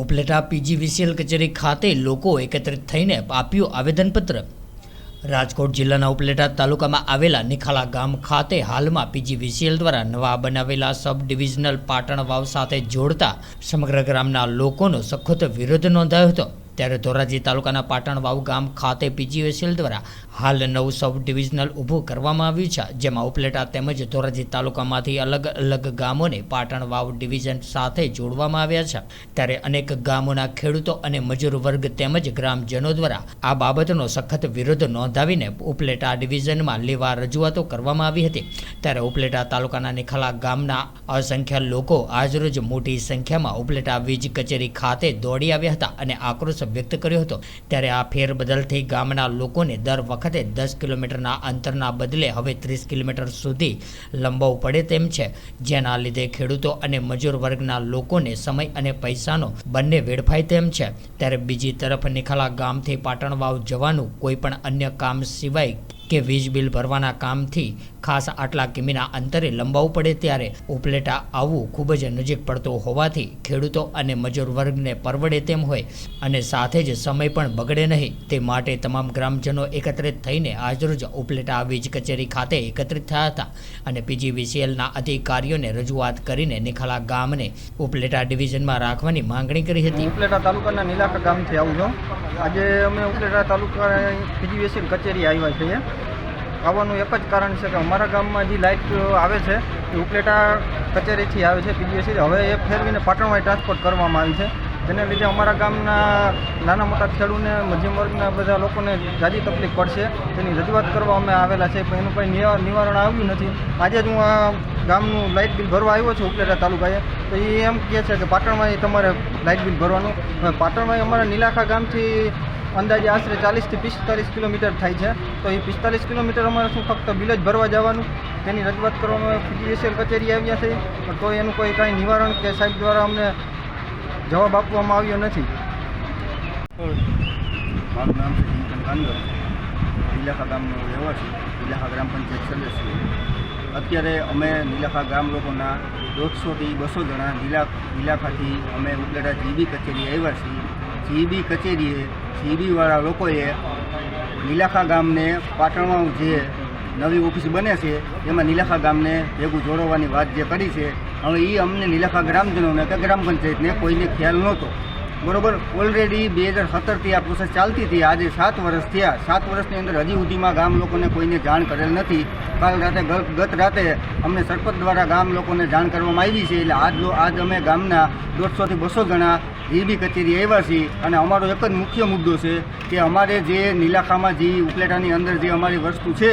Upleta PGVCL કચેરી ખાતે લોકો એકત્રિત થઈને આપ્યું આવેદનપત્ર. રાજકોટ જિલ્લાના ઉપલેટા તાલુકામાં આવેલા નિખાલા ગામ ખાતે હાલમાં પીજીવીસીએલ દ્વારા નવા બનાવેલા સબ ડિવિઝનલ પાટણ વાવ સાથે જોડતા સમગ્ર ગ્રામના લોકોનો સખત વિરોધ નોંધાયો હતો. ત્યારે ધોરાજી તાલુકાના પાટણ વાવ ગામ ખાતે પીજીવીસીએલ દ્વારા હાલ નવું સબ ડિવિઝનલ ઊભું કરવામાં આવ્યું છે, જેમાં ઉપલેટા તેમજ ધોરાજી તાલુકામાંથી અલગ અલગ ગામોને પાટણ વાવ ડિવિઝન સાથે જોડવામાં આવ્યા છે. ત્યારે અનેક ગામોના ખેડૂતો અને મજૂર વર્ગ તેમજ ગ્રામજનો દ્વારા આ બાબતનો સખત વિરોધ નોંધાવીને ઉપલેટા ડિવિઝનમાં લેવા રજૂઆતો કરવામાં આવી હતી. ત્યારે ઉપલેટા તાલુકાના નિખાલા ગામના અસંખ્ય લોકો આજરોજ મોટી સંખ્યામાં ઉપલેટા વીજ કચેરી ખાતે દોડી આવ્યા હતા અને આક્રોશ વ્યક્ત કર્યો હતો. ત્યારે આ ફેરબદલથી ગામના લોકોને દર વખતે દસ કિલોમીટરના અંતરના બદલે હવે ત્રીસ કિલોમીટર સુધી લંબાવવું પડે તેમ છે. જેના લીધે ખેડૂતો અને મજૂર વર્ગના લોકોને સમય અને પૈસાનો બંને વેડફાય તેમ છે. ત્યારે બીજી તરફ નિખાલા ગામથી પાટણ વાવ જવાનું કોઈ પણ અન્ય કામ સિવાય કે વીજ બિલ ભરવાના કામથી ખાસ આટલા કિમીના અંતરે લંબાવવું પડે ત્યારે ઉપલેટા આવવું ખૂબ જ નજીક પડતું હોવાથી ખેડૂતો અને મજૂર વર્ગને પરવડે તેમ હોય અને સાથે જ સમય પણ બગડે નહીં. તે માટે તમામ ગ્રામજનો એકત્રિત થઈને આજરોજ ઉપલેટા વીજ કચેરી ખાતે એકત્રિત થયા હતા અને પીજીવીસીએલના અધિકારીઓને રજૂઆત કરીને નિખાલા ગામને ઉપલેટા ડિવિઝનમાં રાખવાની માંગણી કરી હતી. ઉપલેટા તાલુકાના નીલાકા ગામથી આવું છું. આજે અમે ઉપલેટા તાલુકા પીજીવીસીએલ કચેરી આવ્યા છીએ. આવવાનું એક જ કારણ છે કે અમારા ગામમાં જે લાઇટ આવે છે, એ ઉપલેટા કચેરીથી આવે છે પીજીવીએસએલ હવે એ ફેરવીને પાટણમાં ટ્રાન્સપોર્ટ કરવામાં આવી છે. જેને લીધે અમારા ગામના નાના મોટા ખેડૂને, મધ્યમ વર્ગના બધા લોકોને જાજી તકલીફ પડશે. તેની રજૂઆત કરવા અમે આવેલા છે, પણ એનું કંઈ નિવા- નિવારણ આવ્યું નથી. આજે જ હું આ ગામનું લાઇટ બિલ ભરવા આવ્યો છું, ઉપલેટા તાલુકાએ. તો એ એમ કહે છે કે પાટણમાં તમારે લાઇટ બિલ ભરવાનું. પાટણમાં અમારા નીલાખા ગામથી અંદાજે આશરે ચાલીસથી પિસ્તાલીસ કિલોમીટર થાય છે. તો એ પિસ્તાલીસ કિલોમીટર અમારે શું ફક્ત બિલ જ ભરવા જવાનું? તેની રજૂઆત કરવામાં પીજીએસએલ કચેરી આવ્યા છે. પણ તો એનું કોઈ કાંઈ નિવારણ કે સાહેબ દ્વારા અમને જવાબ આપવામાં આવ્યો નથી. મારું નામ છે ચિંતન કાનગર. નીલાખા ગામનો રહેવાસી, નીલાખા ગ્રામ પંચાયત સદસ્ય. અત્યારે અમે નીલાખા ગામ લોકોના દોઢસોથી બસો જણા નીલા નીલાખાથી અમે ઉપલેટા જીબી કચેરી આવ્યા છીએ. જીબી કચેરીએ, જીબીવાળા લોકોએ નીલાખા ગામને પાટણમાં જે નવી ઓફિસ બને છે, એમાં નીલાખા ગામને ભેગું જોડવાની વાત જે કરી છે, હવે એ અમને નીલાખા ગ્રામજનોને કે ગ્રામ પંચાયતને કોઈને ખ્યાલ નહોતો. બરોબર ઓલરેડી બે હજાર સત્તરથી આ પ્રોસેસ ચાલતી હતી. આજે સાત વર્ષ થયા. સાત વર્ષની અંદર હજી સુધીમાં ગામ લોકોને કોઈને જાણ કરેલ નથી. કાલ રાતે ગત રાતે અમને સરપંચ દ્વારા ગામ લોકોને જાણ કરવામાં આવી છે. એટલે આજ આજ અમે ગામના દોઢસોથી બસો જણા જીબી કચેરી આવ્યા છીએ. અને અમારો એક જ મુખ્ય મુદ્દો છે કે અમારે જે નીલાખામાં જે ઉપલેટાની અંદર જે અમારી વસ્તુ છે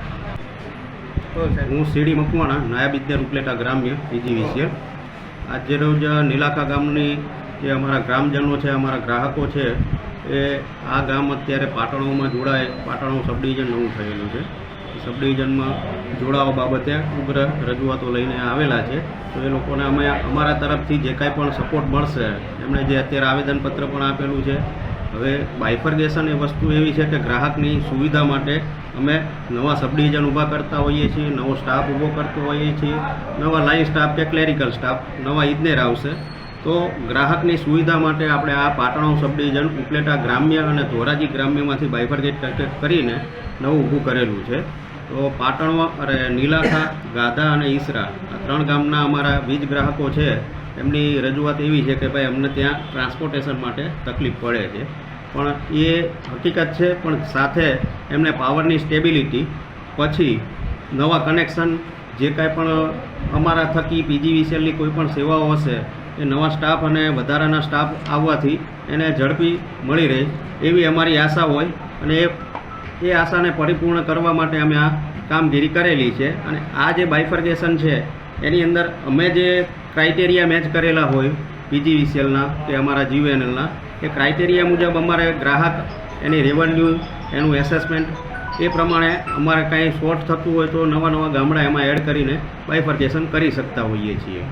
હું સીડી મકવાણા, નાયબ ઇજનેર ઉપલેટા ગ્રામ્ય પીજીવીસીએલ આજે રોજ નીલાખા ગામની જે અમારા ગ્રામજનો છે, અમારા ગ્રાહકો છે, એ આ ગામ અત્યારે પાટણોમાં જોડાય, પાટણો સબ ડિવિઝન નવું થયેલું છે. સબ ડિવિઝનમાં જોડાવા બાબતે ઉગ્ર રજૂઆતો લઈને આવેલા છે. તો એ લોકોને અમે, અમારા તરફથી જે કાંઈ પણ સપોર્ટ મળશે, એમણે જે અત્યારે આવેદનપત્ર પણ આપેલું છે. હવે બાયફર્ગેશન એ વસ્તુ એવી છે કે ગ્રાહકની સુવિધા માટે અમે નવા સબ ડિવિઝન ઊભા કરતા હોઈએ છીએ, નવો સ્ટાફ ઊભો કરતો હોઈએ છીએ, નવા લાઇન સ્ટાફ કે ક્લેરિકલ સ્ટાફ નવા ઇજનેર આવશે. તો ગ્રાહકની સુવિધા માટે આપણે આ પાટણો સબ ડિવિઝન ઉપલેટા ગ્રામ્ય અને ધોરાજી ગ્રામ્યમાંથી બાયફર્ગેટ કરીને નવું ઊભું કરેલું છે. તો પાટણમાં અરે નીલાખા, ગાધા અને ઈસરા આ ત્રણ ગામના અમારા વીજ ગ્રાહકો છે. એમની રજૂઆત એવી છે કે ભાઈ અમને ત્યાં ટ્રાન્સપોર્ટેશન માટે તકલીફ પડે છે. પણ એ હકીકત છે, પણ સાથે એમને પાવરની સ્ટેબિલિટી પછી નવા કનેક્શન જે કાંઈ પણ અમારા થકી પીજીવીસીએલની કોઈ પણ સેવાઓ હશે, એ નવા સ્ટાફ અને વધારાના સ્ટાફ આવવાથી એને ઝડપી મળી રહે, એવી અમારી આશા હોય અને એ એ આશાને પરિપૂર્ણ કરવા માટે અમે આ કામગીરી કરેલી છે અને આ જે બાઇફર્ગેશન છે, એની અંદર અમે જે ક્રાઇટેરિયા મેચ કરેલા હોય પીજીવીસીએલના કે અમારા જીયુએનએલના એ ક્રાઇટેરિયા મુજબ અમારે ગ્રાહક, એની રેવન્યુ એનું એસેસમેન્ટ એ પ્રમાણે અમારે કાંઈ શોર્ટ થતું હોય તો નવા નવા ગામડા એમાં એડ કરીને બાયફર્ગેશન કરી શકતા હોઈએ છીએ.